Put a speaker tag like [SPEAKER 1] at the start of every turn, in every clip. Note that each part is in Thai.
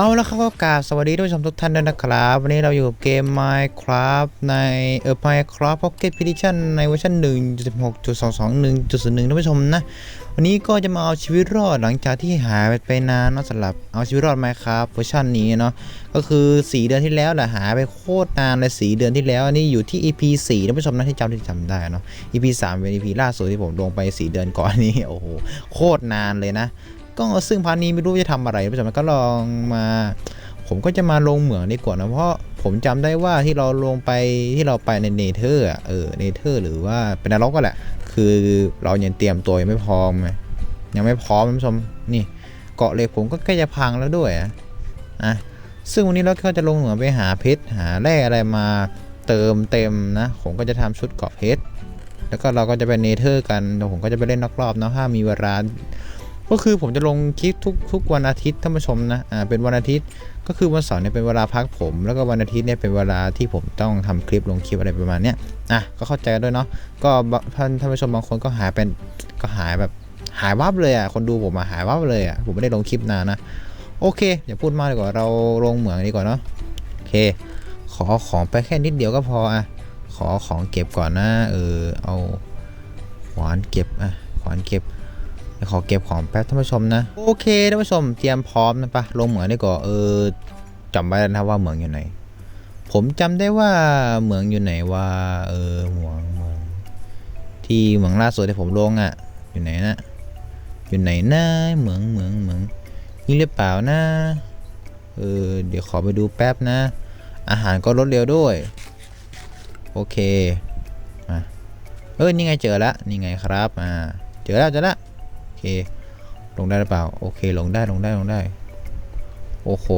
[SPEAKER 1] เอาละครับก็กราบสวัสดีท่านผู้ชมทุกท่านด้วยนะครับ วันนี้เราอยู่กับเกม Minecraft ในเออ Minecraft Pocket Edition ในเวอร์ชัน1.16.221.01ท่านผู้ชมนะ วันนี้ก็จะมาเอาชีวิตรอดหลังจากที่หายไปนานนะสำหรับเอาชีวิตรอด Minecraft เวอร์ชันนี้เนาะก็คือ 4 เดือนที่แล้วแหละหายไปโคตรนานเลย4เดือนที่แล้วอันนี้อยู่ที่ EP 4ท่านผู้ชมนะที่จำที่จำได้เนาะ EP 3เป็น EP ล่าสุดที่ผมลงไป 4 เดือนก่อนนี้โอ้โหโคตรนานเลยนะ ก็ซึ่งพาร์ทนี้ไม่รู้จะทำอะไรท่านผู้ชมก็ลองมา ผมก็จะมาลงเหมืองดีกว่านะเพราะผมจำได้ว่าที่เราลงไปที่เราไปในเนเธอร์เออเนเธอร์หรือว่าเป็นนรกก็แหละ คือเรายังเตรียมตัวยังไม่พร้อมยังไม่พร้อมท่านผู้ชมนี่เกาะเหล็กผมก็ใกล้จะพังแล้วด้วยอะซึ่งวันนี้เราก็จะลงเหมืองไปหาเพชรหาแร่อะไรมาเติมเต็มนะ ผมก็จะทำชุดเกาะเพชรแล้วก็เราก็จะไปเนเธอร์กันเดี๋ยวผมก็จะไปเล่นนอกรอบเนาะถ้ามีเวลา ก็คือผมจะลงคลิปทุกทุกวันอาทิตย์ท่านผู้ชมนะอ่าเป็นวันอาทิตย์ก็คือวันเสาร์เนี่ยเป็นเวลาพักผม แล้วก็วันอาทิตย์เนี่ยเป็นเวลาที่ผมต้องทำคลิปลงคลิปอะไรประมาณเนี้ยอะก็เข้าใจกันด้วยเนาะก็ท่านท่านผู้ชมบางคนก็หายเป็นก็หายแบบหายวับเลยอะคนดูผมมาหายวับเลยอะผมไม่ได้ลงคลิปนานนะโอเคอย่าพูดมากดีกว่าเราลงเหมืองดีกว่าเนาะโอเค ขอของไปแค่นิดเดียวก็พออะขอของเก็บก่อนนะเออเอาขวานเก็บอะขวานเก็บเดี๋ยวขอเก็บของแป๊บท่านผู้ชมนะ โอเคท่านผู้ชมเตรียมพร้อมนะปะลงเหมืองดีกว่าเออจำไว้แล้วนะว่าเหมืองอยู่ไหน ผมจำได้ว่าเหมืองอยู่ไหนว่าเออเหมืองเหมืองที่เหมืองล่าสุดที่ผมลงอะ่ะ อยู่ไหนนะอยู่ไหนนะเหมืองเหมืองเหมืองนี่หรือเปล่านะเออเดี๋ยวขอไปดูแป๊บนะ อาหารก็ลดเร็วด้วย โอเคมาเออนี่ไงเจอแล้วนี่ไงครับอ่าเจอแล้วเจอแล้ว เค ลงได้หรือเปล่า โอเค ลงได้ ลงได้ ลงได้ โอ้โห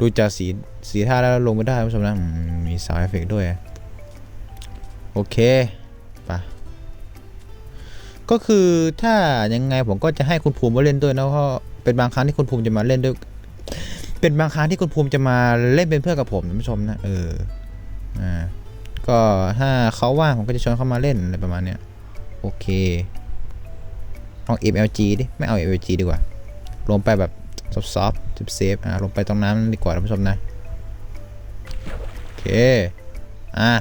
[SPEAKER 1] ดูจากสี สีท่าแล้วลงไม่ได้ผู้ชมนะ มีสาวเอฟเฟกด้วย โอเคไปะก็คือถ้ายังไงผมก็จะให้คุณภูมิมาเล่นด้วยนะเพราะเป็นบางครั้งที่คุณภูมิจะมาเล่นด้วย เป็นบางครั้งที่คุณภูมิจะมาเล่นเป็นเพื่อนกับผมท่านผู้ชมนะ เออ อ่า ก็ถ้าเขาว่างผมก็จะชวนเขามาเล่นอะไรประมาณเนี้ยโอเค ลอง MLG ดิ ไม่เอา MLG ดีกว่า ลงไปแบบซอฟๆเซฟๆอ่าลงไปตรงน้ำดีกว่าท่านผู้ชมนะ โอเค อ่า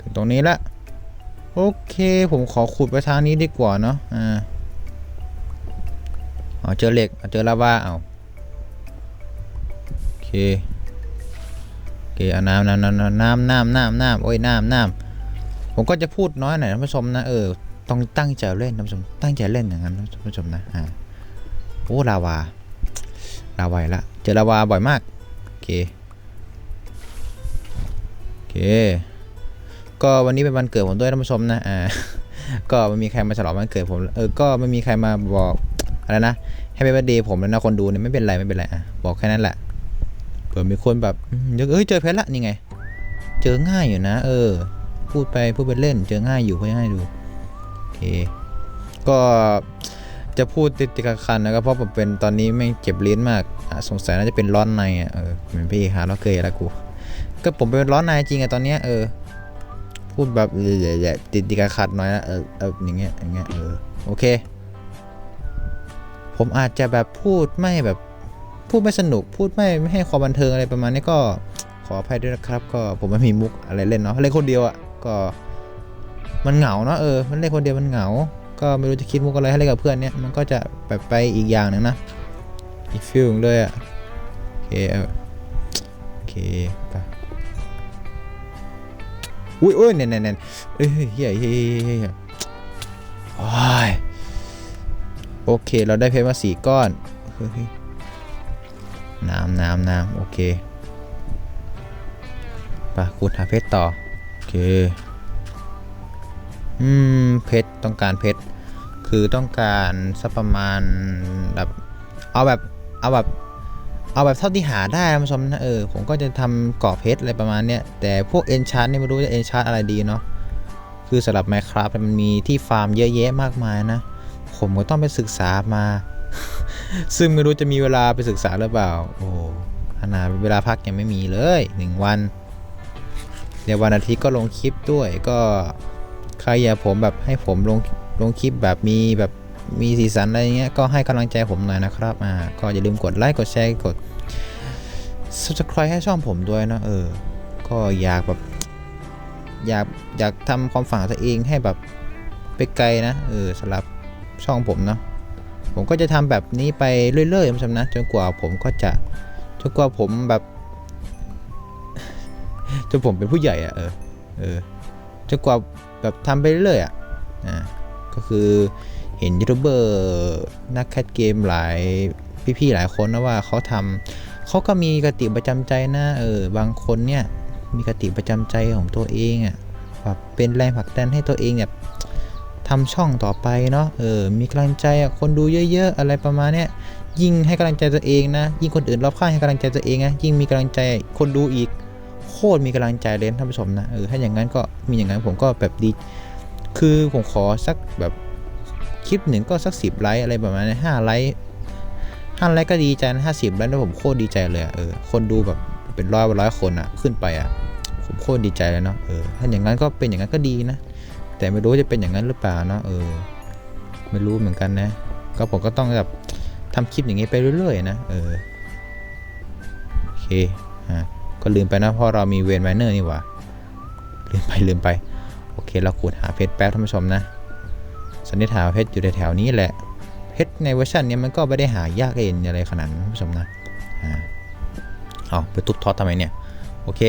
[SPEAKER 1] ถึงตรงนี้ละโอเค ผมขอขุดไปทางนี้ดีกว่าเนาะ อ่าเอาเจอเหล็กเอาเจอลาวาเอาโอเคโอเคเอาน้ำน้ำน้ำน้ำน้ำน้ำน้ำโอ้ยน้ำน้ำผมก็จะพูดน้อยหน่อยท่านผู้ชมนะเออ ต้องตั้งใจเล่นท่านผู้ชมตั้งใจเล่นอย่างนั้นท่านผู้ชมนะอ่าโอ้ลาวาลาวาละเจอลาวาบ่อยมากโอเคโอเค ก็วันนี้เป็นวันเกิดผมด้วยท่านผู้ชมนะอ่าก็ไม่มีใครมาฉลองวันเกิดผมเออก็ไม่มีใครมาบอกอะไรนะให้เป็นวันเดย์ผมแล้วนะคนดูเนี่ยไม่เป็นไรไม่เป็นไรอะบอกแค่นั้นแหละเผื่อมีคนแบบเอ้ยเจอเพชรละนี่ไง เจอง่ายอยู่นะ เออ พูดไปพูดไปเล่น เจอง่ายอยู่พื่อให้ดู ก็จะพูดติดติดขัดขันนะครับเพราะผมเป็นตอนนี้แม่เจ็บลิ้นมากสงสัยน่าจะเป็นร้อนในอะเออเหมือนพี่ฮาร์ดเกย์แล้วกูก็ผมเป็นร้อนในจริงอะตอนเนี้ยเออพูดแบบเออติดติดขัดขัดหน่อยนะเออเอออย่างเงี้ยอย่างเงี้ยเออโอเค ผมอาจจะแบบพูดไม่แบบพูดไม่สนุกพูดไม่ไม่ให้ความบันเทิงอะไรประมาณนี้ก็ขออภัยด้วยนะครับ ก็ผมไม่มีมุกอะไรเล่นเนาะเล่นคนเดียวอะ่ะก็ มันเหงาเนาะเออมันเล่นคนเดียวมันเหงา ก็ไม่รู้จะคิดมุกอะไรให้เล่นกับเพื่อนเนี่ยมันก็จะแบบไปอีกอย่างหนึ่งนะอีกฟิลหนึ่งเลยอะ่ะโอเคเอาโอเคไปอุ้ยอุ้ยเน่นเน่นเน่นเฮ้ยเฮ้ยเฮ้ยเฮ้ยเฮ้ยโอ้ยโอเค เราได้เพชรมาสี่ก้อนน้ำน้ำน้ำโอเคไปขุดหาเพชรต่อ โอเค อืม เพชร ต้องการเพชร คือต้องการสักประมาณแบบ เอาแบบ เอาแบบ เอาแบบเท่าที่หาได้นผู้ชมนะเออ ผมก็จะทำเกาะเพชรอะไรประมาณเนี้ย แต่พวกเอนชาร์นี่ยไม่รู้จะเอนชาร์อะไรดีเนาะ คือสำหรับ Minecraft มันมีที่ฟาร์มเยอะแยะมากมายนะ ผมก็ต้องไปศึกษามา ซึ่งไม่รู้จะมีเวลาไปศึกษาหรือเปล่า โอ้ขนาดเวลาพักยังไม่มีเลยหนึ่งวัน เดี๋ยววันอาทิตย์ก็ลงคลิปด้วยก็ ใครอยากผมแบบให้ผมลงลงคลิปแบบมีแบบมีสีสันอะไรเงี้ยก็ให้กำลังใจผมหน่อยนะครับอ่าก็อย่าลืมกดไลค์กดแชร์กด subscribe ให้ช่องผมด้วยนะเออ ก็อยากแบบ อยากอยากทำความฝันตัวเองให้แบบไปไกลนะเออสำหรับช่องผมเนาะผมก็จะทำแบบนี้ไปเรื่อยๆคุณผู้ชมนะจนกว่าผมก็จะจนกว่าผมแบบจนผมเป็นผู้ใหญ่อะเออเออจนกว่า แบบทำไปเรื่อยๆอะอ่าก็คือเห็นยูทูบเบอร์นักแคสเกมหลายพี่ๆหลายคนนะว่าเขาทำเขาก็มีกติประจำใจนะเออบางคนเนี่ยมีกติประจำใจของตัวเองอะ่ะแบบเป็นแรงผลักดันให้ตัวเองแบบทำช่องต่อไปเนาะเออมีกำลังใจอะคนดูเยอะ ๆ อะไรประมาณเนี้ยยิ่งให้กำลังใจตัวเองนะ ยิ่งคนอื่นรอบข้างให้กำลังใจตัวเองนะยิ่งมีกำลังใจคนดูอีก ตรมีกำลังใจเลยท่านผู้ชมนะเออถ้าอย่างนั้นก็มีอย่างนั้นผมก็แบบดี คือผมขอสักแบบคลิปหนึ่งก็สักสิบไลค์อะไรประมาณนี้ห้าไลค์ห้าไลค์ก็ดีใจนะห้าสิบไลค์แล้วผมโคตรดีใจเลยเออคนดูแบบเป็นร้อยร้อยคนอะขึ้นไปอะผมโคตรดีใจเลยเนาะเออถ้าอย่างนั้นก็เป็นอย่างนั้นก็ดีนะ แต่ไม่รู้จะเป็นอย่างนั้นหรือเปล่าเนาะเออ ไม่รู้เหมือนกันนะ ก็ผมก็ต้องแบบทำคลิปอย่างนี้ไปเรื่อยๆนะเออโอเคฮะ ก็ลืมไปนะเพราะเรามีเวนไมเนอร์นี่หว่า ลืมไปลืมไป โอเค เราขุดหาเพชรแป๊บท่านผู้ชมนะ สันนิษฐานเพชรอยู่ในแถวนี้แหละ เพชรในเวอร์ชันนี้มันก็ไม่ได้หายากเองอะไรขนาดนั้นท่านผู้ชมนะอ่าเอาไปทุบทอดทำไมเนี่ย โอเค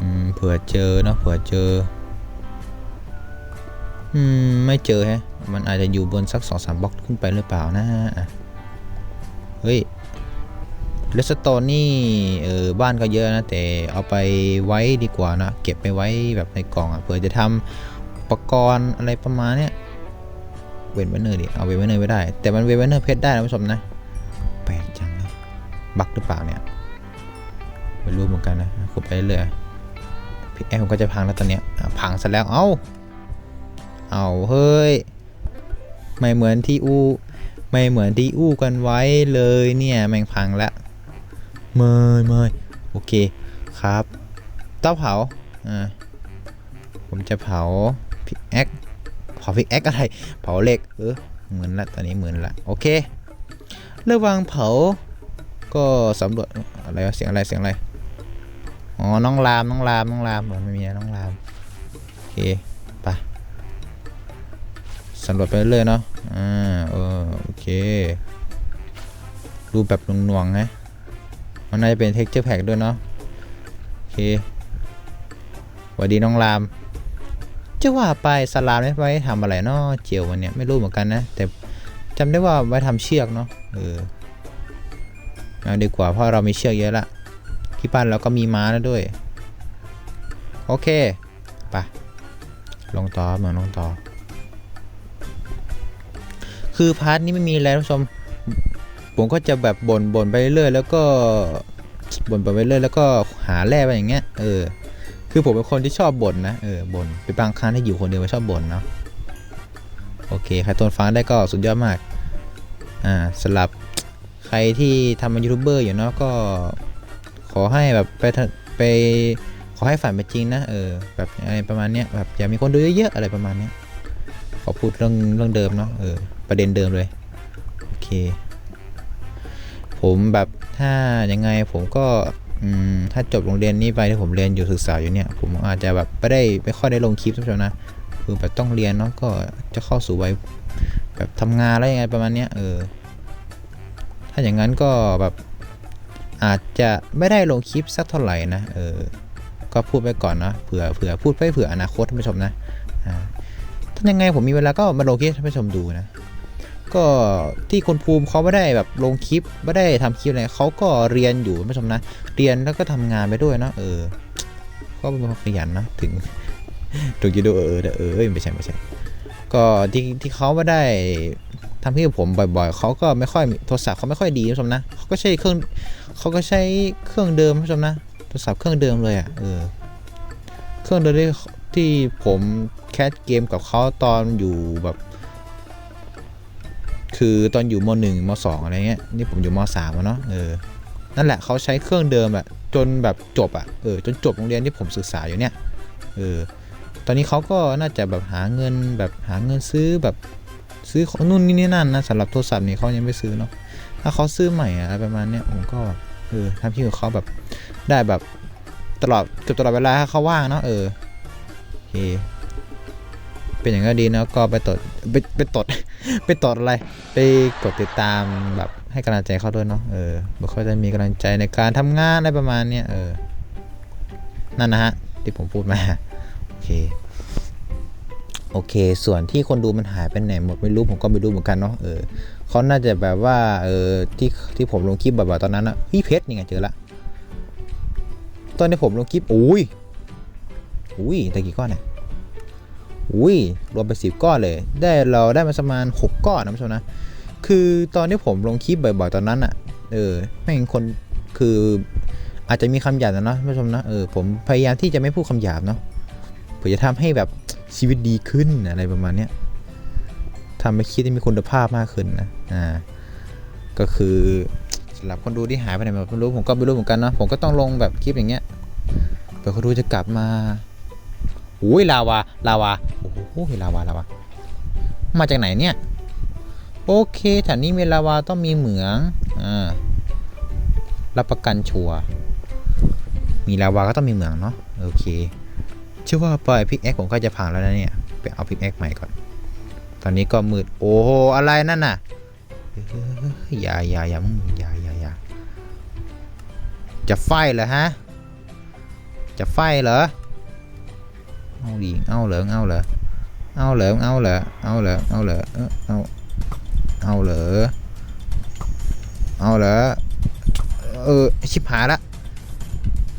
[SPEAKER 1] อืมเผื่อเจอเนาะเผื่อเจออืมไม่เจอแฮะ มันอาจจะอยู่บนสักสองสามบล็อกขึ้นไปหรือเปล่านะอะเฮ้ย เลสโตนนี่เออบ้านก็เยอะนะ แต่เอาไปไว้ดีกว่านะ เก็บไปไว้แบบในกล่องอะเผื่อจะทำอุปกรณ์อะไรประมาณเนี้ยเวนเวนเนอร์ดิ เอาเวนเวนเนอร์ไม่ได้ แต่มันเวนเวนเนอร์เพชรได้นะผู้ชมนะ แปลกจังเลยบักหรือเปล่าเนี่ยไม่รู้เหมือนกันนะขุดไปเรื่อยพี่แอมก็จะพังแล้วตอนเนี้ยพังซะแล้ว เอ้า เอาเฮ้ย ไม่เหมือนที่อู้ ไม่เหมือนที่อู้กันไว้เลยเนี่ย แม่งพังละ มยเมยโอเคครับ เต้าเผาอ่าผมจะเผาพิกแอคเผาพิกแอคอะไร เผาเหล็กเออเหมือนละตอนนี้เหมือนละโอเค ระหว่างเผา ก็สำรวจอะไรเสียงอะไรเสียงอะไรอ๋อน้องรามน้องรามน้องรามเหมือนไม่มีนะน้องรามโอเคไปสำรวจไปเรื่อยเนาะอ่าเออโอเคดูแบบหน่วงๆนะ มันน่าจะเป็น texture pack ด้วยเนาะโอเคสวัสดีน้องรามจะว่าไปสลามไม่ไว้ทำอะไรเนาะเจียววันเนี้ยไม่รู้เหมือนกันนะ แต่จำได้ว่าไว้ทำเชือกเนาะเออเอาดีกว่าเพราะเรามีเชือกเยอะละที่บ้านเราก็มีม้าแล้วด้วย โอเคไปลงต่อเหมือนลงต่อ คือพาร์ทนี้ไม่มีแล้วท่านผู้ชม ผมก็จะแบบบ่นบ่นไปเรื่อยแล้วก็บ่นไปเรื่อยแล้วก็หาแร่ไปอย่างเงี้ยเออคือผมเป็นคนที่ชอบบ่นนะเออบ่นเป็นบางครั้งที่อยู่คนเดียวชอบบ่นเนาะโอเคใครทนฟังได้ก็สุดยอดมากอ่าสำหรับใครที่ทำเป็นยูทูบเบอร์อยู่เนาะก็ขอให้แบบไปไปขอให้ฝันเป็นจริงนะเออแบบอะไรประมาณเนี้ยแบบอย่ามีคนดูเยอะๆอะไรประมาณเนี้ยขอพูดเรื่องเรื่องเดิมเนาะเออประเด็นเดิมเลยโอเค ผมแบบถ้ายังไงผมก็ถ้าจบโรงเรียนนี้ไปที่ผมเรียนอยู่ศึกษาอยู่เนี่ย ผมอาจจะแบบไม่ได้ไม่ค่อยได้ลงคลิปท่านผู้ชมนะคือแบบต้องเรียนเนาะก็จะเข้าสู่วัยแบบทำงานแล้วยังไงประมาณเนี้ยเออถ้าอย่างนั้นก็แบบอาจจะไม่ได้ลงคลิปสักเท่าไหร่นะเออก็พูดไปก่อนนะเผื่อเผื่อพูดไปเผื่ออนาคตท่านผู้ชมนะอ่าถ้ายังไงผมมีเวลาก็มาลงคลิปท่านผู้ชมดูนะ ก็ที่คนภูมิเขาไม่ได้แบบลงคลิปไม่ได้ทำคลิปอะไรเขาก็เรียนอยู่ท่านผู้ชมนะ เรียนแล้วก็ทำงานไปด้วยเนาะเออ ก็เป็นคนขยันนะถึงถึงจะดูเออเออเออไม่ใช่ไม่ใช่ ก็ที่ที่เขาไม่ได้ทำให้ผมบ่อยๆ เขาก็ไม่ค่อยโทรศัพท์เขาไม่ค่อยดีท่านผู้ชมนะเขาก็ใช้เครื่องเขาก็ใช้เครื่องเดิมท่านผู้ชมนะโทรศัพท์เครื่องเดิมเลยอะเออเครื่องเดิมที่ที่ผมแคสเกมกับเขาตอนอยู่แบบ คือตอนอยู่มหนึ่งมสองอะไรเงี้ยนี่ผมอยู่มสามอะเนาะเออนั่นแหละเขาใช้เครื่องเดิมอะจนแบบจบอะเออจนจบโรงเรียนที่ผมศึกษาอยู่เนี่ยเออตอนนี้เขาก็น่าจะแบบหาเงินแบบหาเงินซื้อแบบซื้อของนู่นนี่นี่นั่นนะสำหรับโทรศัพท์นี่เขายังไม่ซื้อเนาะถ้าเขาซื้อใหม่อะไรประมาณเนี้ยผมก็แบบเออทำที่ของเขาแบบได้แบบตลอดเกือบตลอดเวลาถ้าเขาว่างเนาะเออโอเคเป็นอย่างก็ดีนะก็ไปตดไปไปตด ไปตดอะไร ไปกดติดตามแบบให้กำลังใจเขาด้วยเนาะเออเพื่อเขาจะมีกำลังใจในการทำงานอะไรประมาณเนี้ยเออนั่นนะฮะที่ผมพูดมาโอเคโอเค ส่วนที่คนดูมันหายไปไหนหมดไม่รู้ผมก็ไม่รู้เหมือนกันเนาะเออเขาน่าจะแบบว่าเออที่ที่ผมลงคลิปบ่อยๆตอนนั้นอะพี่เพชรนี่ไงเจอละตอนที่ผมลงคลิปอุ้ยอุ้ยแต่กี่ก้อนเนี่ย อุ้ยรวมไปสิบก้อนเลย ได้เราได้มาประมาณหกก้อนนะผู้ชมนะ คือตอนที่ผมลงคลิปบ่อยๆตอนนั้นอะเออแม่งคนคืออาจจะมีคำหยาบนะเนาะผู้ชมนะเออผมพยายามที่จะไม่พูดคำหยาบเนาะเพื่อจะทำให้แบบชีวิตดีขึ้นอะไรประมาณเนี้ยทำให้คิดให้มีคุณภาพมากขึ้นนะอ่าก็คือสำหรับคนดูที่หายไปไหนแบบไม่รู้ผมก็ไม่รู้เหมือนกันนะผมก็ต้องลงแบบคลิปอย่างเงี้ยเผื่อคนดูจะกลับมา อ้ยลาวาลาวาโอ้โหลาวาลาวามาจากไหนเนี่ยโอเคแถวนี้มีลาวาต้องมีเหมืองอ่ารับประกันชัวมีลาวาก็ต้องมีเหมืองเนาะโอเคเชื่อว่าปล่อยพิกแอคผมก็จะพังแล้วนะเนี่ยไปเอาพิกแอคใหม่ก่อน ตอนนี้ก็มืดโอ้โหอะไรนั่นน่ะอยอย่าอย่าอย่ามึงอย่าอย่าอย่าจะไฟเหรอฮะจะไฟเหรอ เอาดิเอาเหรอเอาเหรอเอาเหรอเอาเหรอเอาเหรอเอาเหรอเอ้อเอาเอาเหรอเอาเหรอเออชิบหายละ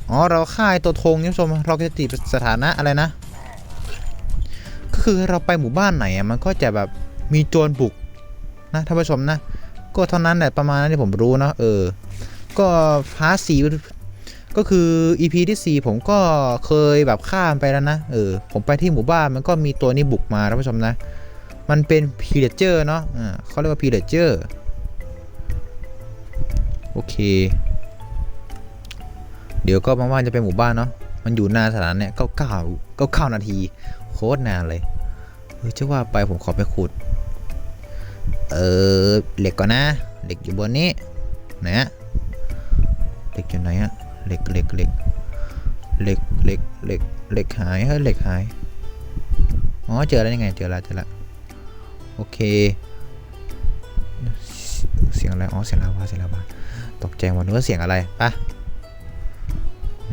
[SPEAKER 1] อ๋อเราค่ายตัวธงนี่ผู้ชมเราจะติดสถานะอะไรนะ ก็คือเราไปหมู่บ้านไหนอะมันก็จะแบบมีโจรบุกนะท่านผู้ชมนะ ก็เท่านั้นแหละประมาณนั้นที่ผมรู้เนาะเออ ก็พาร์ทสี ก็คือ EP ที่4ผมก็เคยแบบข้ามไปแล้วนะ เออ ผมไปที่หมู่บ้านมันก็มีตัวนี้บุกมาท่านผู้ชมนะ มันเป็นพีเดเจอร์เนาะอ่าเขาเรียกว่าพีเดเจอร์โอเค เดี๋ยวก็มาว่าจะไปหมู่บ้านเนาะ มันอยู่นานสถานเนี่ยเก้าเก้าเก้าเก้านาที โคตรนานเลยเฮ้ยจะว่าไปผมขอไปขุด เออเหล็กก่อนนะ เหล็กอยู่บนนี้ ไหนอะเหล็กอยู่ไหนอะ เหล็กเหล็กเหล็กเหล็กเหล็กเหล็กเหล็กหายเฮ้ยเหล็กหายอ๋อเจอแล้วยังไงเจอแล้วเจอแล้วโอเค เสียงอะไรอ๋อเสียงลาวาเสียงลาวาตกใจหมดนึกว่าเสียงอะไรปะ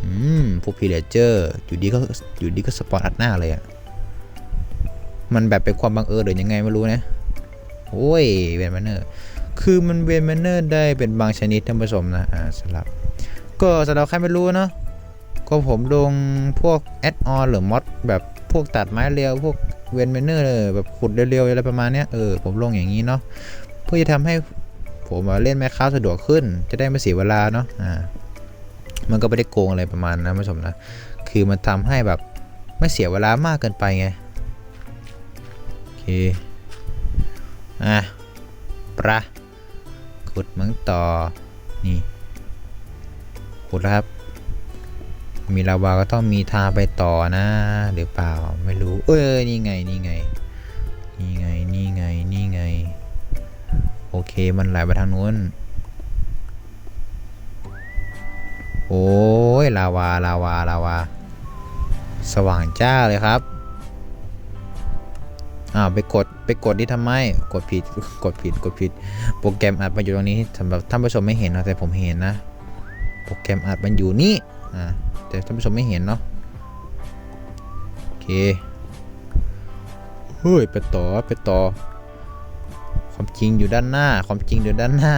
[SPEAKER 1] อืมพวกพีเรเจอร์อยู่ดีก็อยู่ดีก็สปอนอัดหน้าเลยอะ่ะมันแบบเป็นความบังเอิญหรือยังไงไม่รู้นะโอ้ยเวนแมนเนอร์คือมันเวนแมนเนอร์ได้เป็นบางชนิดท่านผู้ชมนะอ่าสำหรับ ก็สำหรับใครไม่รู้เนาะก็ผมลงพวกแอดออนหรือมอดแบบพวกตัดไม้เรียวพวกเวนแมนเนอร์แบบขุดเร็วๆอะไรประมาณเนี้ยเออผมลงอย่างนี้เนาะเพื่อจะทำให้ผมเล่นแมคคาสะดวกขึ้น จะได้ไม่เสียเวลาเนาะอ่ามันก็ไม่ได้โกงอะไรประมาณนะผู้ชมนะคือมันทำให้แบบไม่เสียเวลามากเกินไปไงโอเคอะปะขุดเหมืองต่อนี่ ขุดแล้วครับ มีลาวาก็ต้องมีทางไปต่อนะหรือเปล่าไม่รู้ เอ้ยนี่ไงนี่ไงนี่ไงนี่ไงนี่ไง โอเคมันไหลไปทางนู้น โอ้ยลาวาลาวาลาวา สว่างจ้าเลยครับอ้าวไปกดไปกดนี่ทำไมกดผิดกดผิดกดผิด โปรแกรมอัดมันอยู่ตรงนี้สำหรับท่านผู้ชมไม่เห็นนะแต่ผมเห็นนะ ปรแกรมอัดมันอยู่นี่อ่าแต่ท่านผู้ชมไม่เห็นเนาะโอเคเฮ้ยไปต่อไปต่อ ความจริงอยู่ด้านหน้า ความจริงอยู่ด้านหน้า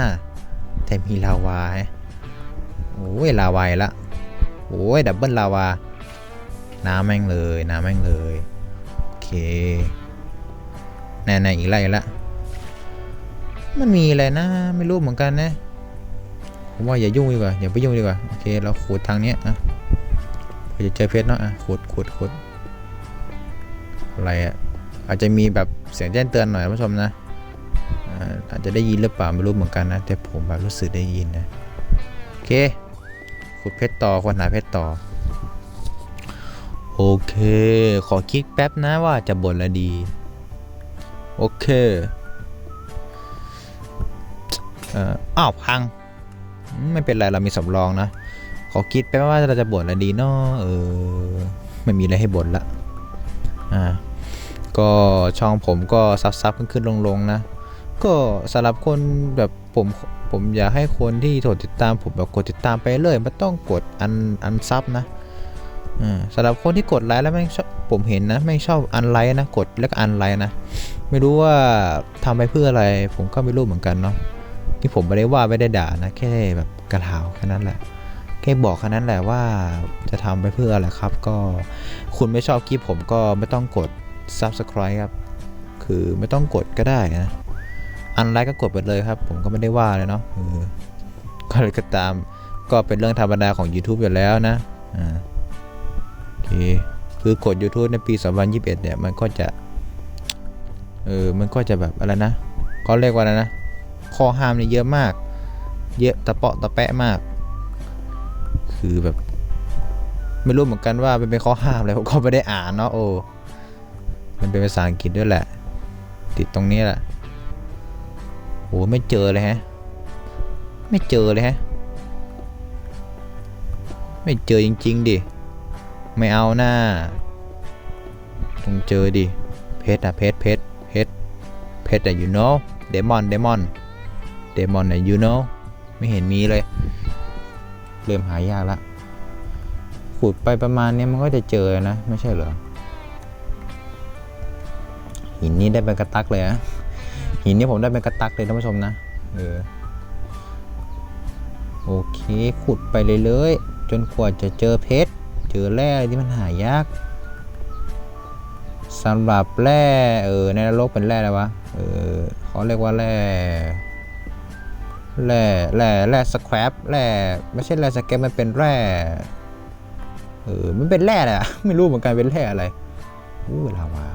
[SPEAKER 1] แต่มีลาวาโอ้ยลาวายละโอ้ยดับเบิลลาวาน้ำแม่งเลยน้ำแม่งเลยโอเคแน่ๆอีกไรละมันมีอะไรนะ ไม่รู้เหมือนกันนะ ผมว่าอย่ายุ่งดีกว่าอย่าไปยุ่งดีกว่า โอเค เราขุดทางเนี้ยอะเจะเจอเพชรเนาะอะขุดขุดขุดอะไรอะอาจจะมีแบบเสียงแจ้งเตือนหน่อยท่านผู้ชมนะอ่าอาจจะได้ยินหรือเปล่าไม่รู้เหมือนกันนะ แต่ผมแบบรู้สึกได้ยินนะโอเคขุดเพชรต่อคนหาเพชรต่อ โอเค ขอคิดแป๊บนะว่าจะบ่นละดี โอเคเอ่ออ้าวพัง ไม่เป็นไรเรามีสำรองนะ ขอคิดไปว่าเราจะบ่นอะไรดีเนาะเออไม่มีอะไรให้บ่นละอ่าก็ช่องผมก็ซับซับขึ้นขึ้นลงลงนะ ก็สำหรับคนแบบผมผมอยากให้คนที่กดติดตามผมแบบกดติดตามไปเลยไม่ต้องกดอันอันซับนะอ่าสำหรับคนที่กดไลค์แล้วไม่ชอบผมเห็นนะไม่ชอบอันไลค์นะกดแล้วก็อันไลค์นะ ไม่รู้ว่าทำไปเพื่ออะไร ผมก็ไม่รู้เหมือนกันเนาะ ที่ผมไม่ได้ว่าไม่ได้ด่านะแค่แบบกระถาวแค่นั้นแหละแค่บอกแค่นั้นแหละว่าจะทำไปเพื่ออะไรครับ ก็คุณไม่ชอบคลิปผมก็ไม่ต้องกด subscribe ครับ คือไม่ต้องกดก็ได้นะอันไลค์ก็กดไปเลยครับ ผมก็ไม่ได้ว่าเลยเนาะก็เลยก็ตามก็เป็นเรื่องธรรมดาของ YouTube อยู่แล้วนะอ่าโอเคคือกด YouTube ในปี 2021 เนี่ย มันก็จะ เออ มันก็จะแบบอะไรนะเขาเรียกว่าอะไรนะ ข้อห้ามเนี่ยเยอะมาก เยอะตะเปาะตะแปะมาก คือแบบ ไม่รู้เหมือนกันว่าเป็นข้อห้ามอะไรผมก็ไม่ได้อ่านเนาะโอ้มันเป็นภาษาอังกฤษด้วยแหละ ติดตรงนี้แหละโอ้ไม่เจอเลยฮะ ไม่เจอเลยฮะ ไม่เจอจริง ๆ ดิ ไม่เอาหน้าต้องเจอดิ เพชรอะเพชรเพชรเพชรเพชรอะ you know เดมอนเดมอน เดมอนอะ you know ไม่เห็นมีเลย เริ่มหายากละขุดไปประมาณนี้มันก็จะเจอนะ ไม่ใช่เหรอ หินนี้ได้เป็นกระตักเลยนะหินนี่ผมได้เป็นกระตักเลยท่านผู้ชมนะเออโอเคขุดไปเลยเลย ๆ จนกว่าจะเจอเพชร เจอแร่ที่มันหายากสำหรับแร่เออในนรกเป็นแร่อะไรวะเออเขาเรียกว่าแร่ แร่แร่แร่สแครปแร่ไม่ใช่แร่สแครปมันเป็นแร่เออมันเป็นแร่อะไรอะไม่รู้เหมือนกันเป็นแร่อะไรอู้ลาวา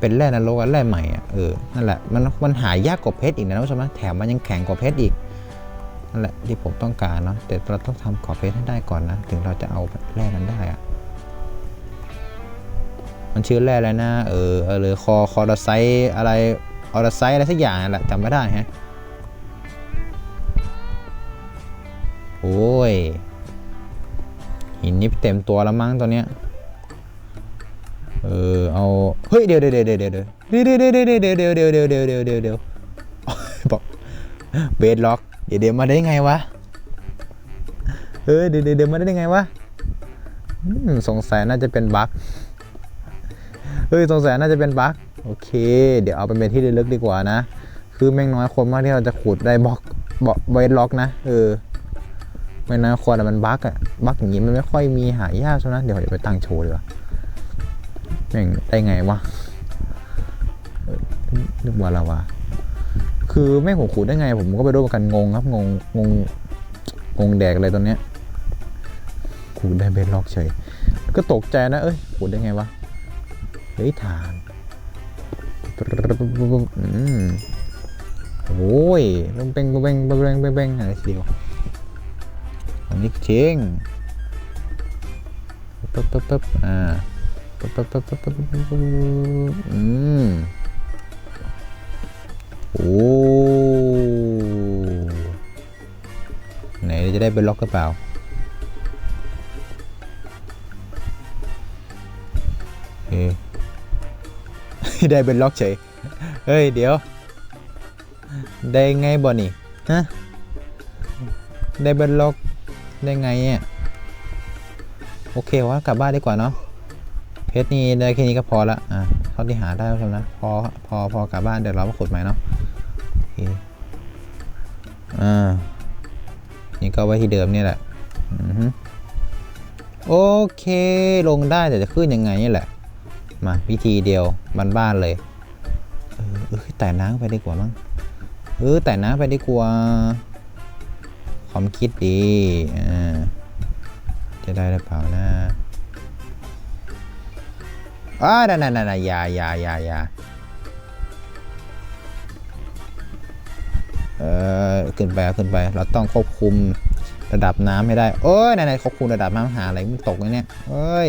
[SPEAKER 1] เป็นแร่นรกแร่ใหม่อะเออนั่นแหละมันมันหายากกว่าเพชรอีกนะท่านผู้ชมนะแถมมันยังแข็งกว่าเพชรอีกนั่นแหละที่ผมต้องการเนาะแต่เราต้องทำขอบเพชรให้ได้ก่อนนะ ถึงเราจะเอาแร่นั้นได้อะมันชื่อแร่อะไรนะเออเออเลยคอคอร์ไซต์อะไร ออร์ไซอะไรสักอย่างแหละจำไม่ได้ฮะ โอ้ย หินนี่เต็มตัวแล้วมั้งตัวเนี้ย เออ เอา เฮ้ย เดี๋ยวเดี๋ยวเดี๋ยวเดี๋ยวเดี๋ยวเดี๋ยวเดี๋ยวเดี๋ยวเดี๋ยวเดี๋ยวเดี๋ยวเดี๋ยวเดี๋ยวเดี๋ยวเดี๋ยวบอกเบสล็อก เดี๋ยวเดี๋ยวมาได้ไงวะ เออเดี๋ยวเดี๋ยวเดี๋ยวมาได้ไงวะสงสัยน่าจะเป็นบั๊กเฮ้ย สงสัยน่าจะเป็นบั๊ก โอเค เดี๋ยวเอาไปเป็นที่ลึกดีกว่านะ คือแม่งน้อยคนมากที่เราจะขุดได้บล็อกบล็อกเบสล็อกนะเออไม่น้อยคนอะมันบั๊กอะบั๊กอย่างงี้มันไม่ค่อยมีหายากใช่ไหมเดี๋ยวเดี๋ยวไปตั้งโชว์ดีกว่าแม่งได้ไงวะนึกว่าละวะคือแม่งผมขูดได้ไง ผมก็ไปรู้เหมือนกันงงครับงงงงงงแดกอะไรตอนเนี้ยขูดได้เบนล็อกเฉย ก็ตกใจนะ เอ้ยขูดได้ไงวะ เฮ้ยฐาน อืมโอ้ยเป่งเป่งเป่งเป่งเป่งเป่งเป่งอะไรทีเดียวอันนี้เชิงปึ๊บปึ๊บปึ๊บอ่าปั๊บปั๊บปั๊บปั๊บปั๊บปั๊บปั๊บอืมโอ้ไหนจะได้เป็นล็อกหรือเปล่าเฮ้ย ได้เป็นล็อกเฉย เฮ้ย เดี๋ยว ได้ไงบ่นี่ ฮะ ได้เป็นล็อกได้ไงเนี่ยโอเควะกลับบ้านดีกว่าเนาะ เพชรนี่ได้แค่นี้ก็พอละ อะเท่าที่หาได้แล้วนะ พอ พอ พอกลับบ้านเดี๋ยวเรามาขุดใหม่เนาะโอเคอ่า นี่ก็ไว้ที่เดิมนี่แหละ อือฮึโอเค ลงได้แต่จะขึ้นยังไงนี่แหละ มาวิธีเดียวบ้านๆเลยเออเออแต่น้ำไปดีกว่ามั้งเออแต่น้ำไปดีกว่าความคิดดีอ่าจะได้หรือเปล่านะอ่านั่นนั่นนั่นยายายายาเออขึ้นไปขึ้นไป เราต้องควบคุมระดับน้ำให้ได้ เอ้ยไหนๆควบคุมระดับน้ำหาอะไรมันตกเลยเนี่ยเอ้ย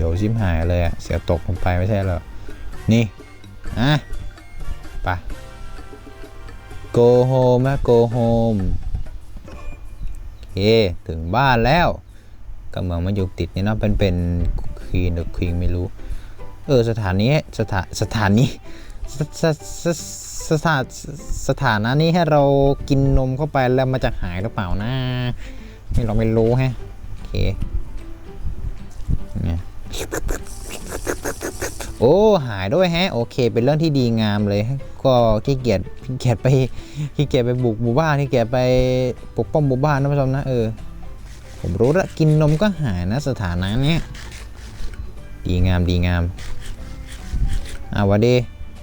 [SPEAKER 1] สียวชิมหายเลยอะเสียวตกลงไปไม่ใช่หรอ นี่ อะไป go home นะ go home โอเค ถึงบ้านแล้วก็เมือนมันอยู่ติดนี่เนาะเป็นเป็นควีนหรือควีนไม่รู้ เออ สถานีสถาสถานีสสสสถานสถานะนี้ให้เรากินนมเข้าไปแล้วมันจะหายหรือเปล่านะไม่เราไม่รู้แฮะโอเคเนี่ย โอ้ หายด้วยแฮะ โอเค เป็นเรื่องที่ดีงามเลย ก็ขี้เกียจขี้เกียจไปขี้เกียจไปบุกหมู่บ้านขี้เกียจไปปกป้องหมู่บ้านนะผู้ชมนะเออผมรู้ละกินนมก็หายนะสถานะเนี้ยดีงามดีงามอ้าววัดดี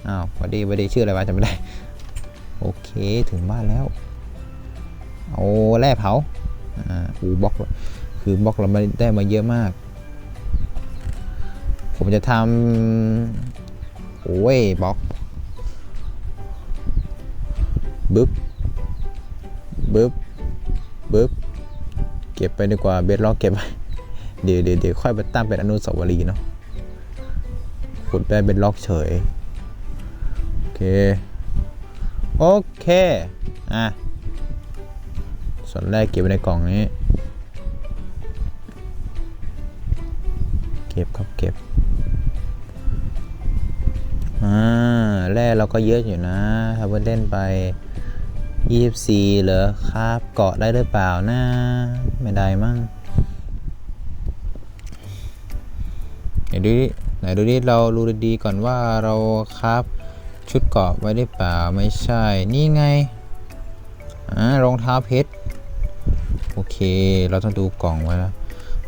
[SPEAKER 1] อ้าววัดดีวัดดีชื่ออะไรวะจำไม่ได้ โอเคถึงบ้านแล้วโอ้แร่เผาอ่าอูบล็อกคือบล็อกเราไม่ได้มาเยอะมาก ผมจะทำโอ้ยบล็อกบึ๊บบึ๊บบึ๊บเก็บไปดีกว่าเบสล็อกเก็บไว้เดี๋ยวเดี๋ยวเดี๋ยวค่อยไปตั้งเป็นอนุสาวรีย์เนาะขุดได้เบสล็อกเฉย โอเค โอเค อะ ส่วนแรกเก็บไว้ในกล่องนี้ เก็บครับเก็บ อ่าแร่เราก็เยอะอยู่นะถ้าว่าเล่นไป 24 เหรอครับเกาะได้หรือเปล่านะ ไม่ได้มั้งไหนดูดิไหนดูดิเรารู้ดีก่อนว่าเราครับชุดเกาะไว้ได้เปล่าไม่ใช่ นี่ไงอ่ารองเท้าเพชรโอเค เราต้องดูกล่องไว้นะ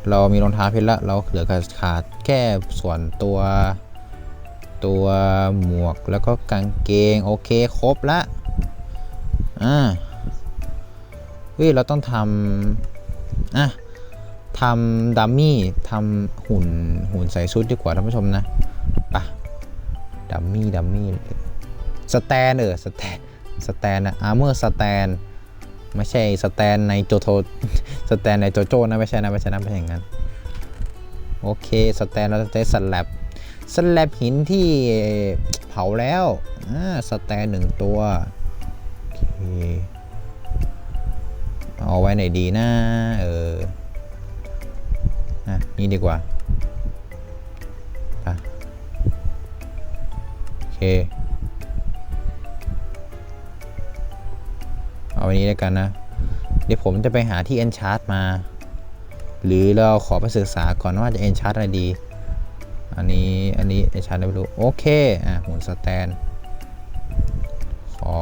[SPEAKER 1] เรามีรองเท้าเพชรละเราเหลือขาดแค่ส่วนตัว ตัวหมวกแล้วก็กางเกง โอเคครบละอ่าเฮ้ยเราต้องทำอะทำดัมมี่ทำหุ่นหุ่นใส่ชุดดีกว่าท่านผู้ชมนะปะดัมมี่ดัมมี่สแตนเออสแตนสแตนอะอาร์เมอร์สแตนไม่ใช่สแตนในโจโทสแตนในโจโจ้นะไม่ใช่นะไม่ใช่นะไม่ใช่อย่างนั้นโอเคสแตนเราจะใช้สแลบ สแลบหินที่เผาแล้วอ่าสแตนหนึ่งตัวเอาไว้ไหนดีนะเออนี่ดีกว่าโอเค เอาไว้นี้แล้วกันนะ เดี๋ยวผมจะไปหาที่ Enchant มา หรือเราขอไปศึกษาก่อนว่าจะ Enchant อะไรดี อันนี้อันนี้ Enchant อะไรไม่รู้โอเคอะหมุนสแตนขอ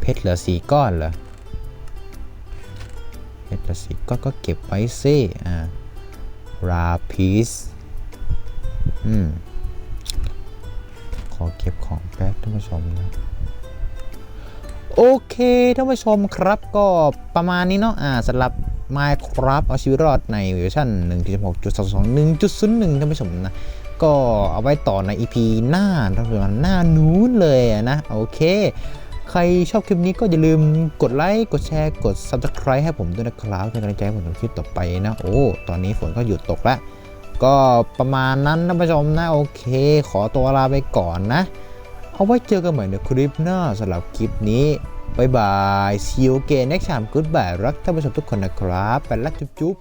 [SPEAKER 1] เพชรเหลือสีก้อนเหรอเพชรเหลือสีก้อนก็เก็บไว้ซิอ่าราพิสอืมขอเก็บของแป๊บท่านผู้ชมนะโอเคท่านผู้ชมครับก็ประมาณนี้เนาะอ่าสำหรับ Minecraft เอาชีวิตรอดในเวอร์ชัน1.6.221.01ท่านผู้ชมนะ ก็เอาไว้ต่อใน EP หน้าท่านผู้ชมหน้านู้นเลยนะ โอเค ใครชอบคลิปนี้ก็อย่าลืมกดไลค์ กดแชร์ กด Subscribe ให้ผมด้วยนะครับเป็นกำลังใจให้ผมทำคลิปต่อไปนะ โอ้ ตอนนี้ฝนก็หยุดตกแล้ว ก็ประมาณนั้นท่านผู้ชมนะ โอเค ขอตัวลาไปก่อนนะ เอาไว้เจอกันใหม่ในคลิปหน้าสำหรับคลิปนี้ บายบาย see you again next time goodbye รักท่านผู้ชมทุกคนนะครับไปละจุ๊บ